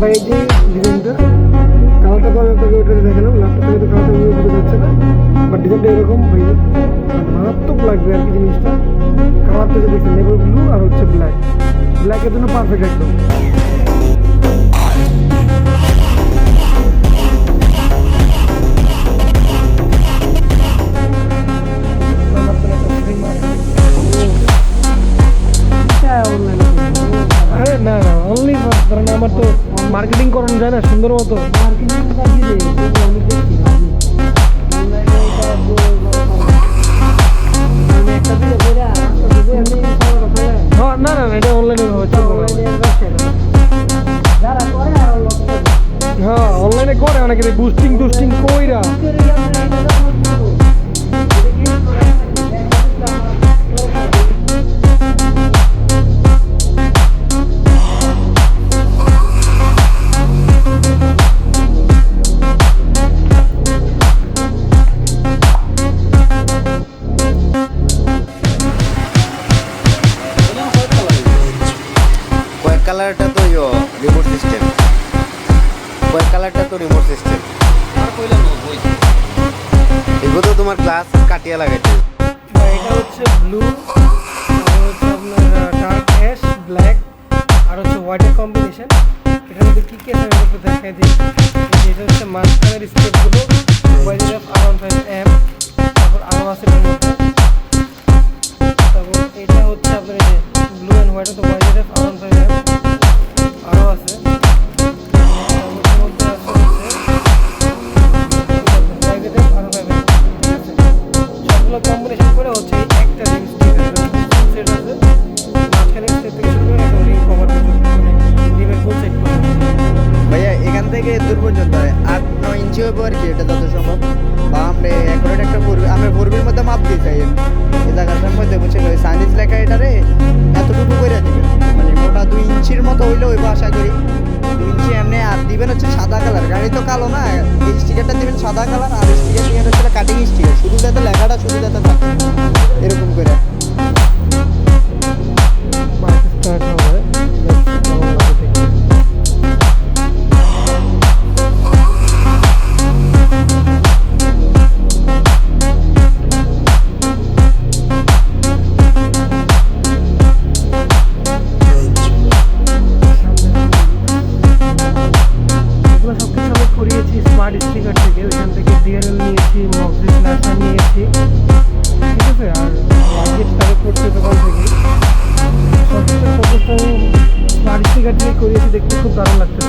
ভাই, এই যে ডিজাইনটা কালারটা আমি আপনাকে ওটা দেখালাম ল্যাপটপে তো কালারটা ওই বোঝা যাচ্ছে না বাট ডিজাইনটা এরকম ভাই, মারাত্মক লাগবে আর কি জিনিসটা। কালারটা যে দেখছেন নেভি ব্লু আর হচ্ছে ব্ল্যাক ব্ল্যাকের জন্য পারফেক্ট একদম। মার্কেটিং করানো যায় না সুন্দর মতো। হ্যাঁ, না না এটা অনলাইনে হ্যাঁ অনলাইনে করে অনেকে বুস্টিং টুস্টিং কইরা। কালারটা তো ইয়ো রিমোট সিস্টেম কয়েক কালারটা তো রিমোট সিস্টেম এগুলো তো তোমার গ্লাস কাটিয়া লাগাইতে বা এটা হচ্ছে ব্লু আর হচ্ছে আপনার ডার্ক অ্যাশ ব্ল্যাক আর হচ্ছে হোয়াইটের কম্বিনেশন এটার মধ্যে কী কী আছে আমি একটু দেখাই দিই। এই যে এটা হচ্ছে মাঝখানের স্টেপগুলো mobile F R one five M তারপর আরও আছে এটার মধ্যে। তারপর এটা হচ্ছে আপনার blue and white mobile F সবগুলো কম্বিনেশন করে হচ্ছে একটা ভাইয়া, এখান থেকে দূর পর্যন্ত আট, নয় ইঞ্চি আর কি, এটা যত সম্ভব। বা আমরা অ্যাকুরেট একটা ফোর আমরা ফোরবির মধ্যে মাপ দিয়ে চাই এই মধ্যে বুঝছেন, ওই সাদা কালার। গাড়ি তো কালো না স্টিকারটা দিবেন সাদা কালার, আর স্টিকার দিবেন হচ্ছে কাটিং স্টিকার শুধু যাতে লেখাটা শুধু যাতে করিয়েছি স্মার্ট স্পিকার থেকে, ওইখান থেকে ডিএলএল নিয়েছি মক্সিস ন্যাশনাল নিয়েছি। ঠিক আছে, আর মার্কেট স্টার্ট করছে দোকান থেকে। সব কিছু স্মার্ট স্পিকার দিয়ে করিয়েছি, দেখতে খুব দারুণ লাগছে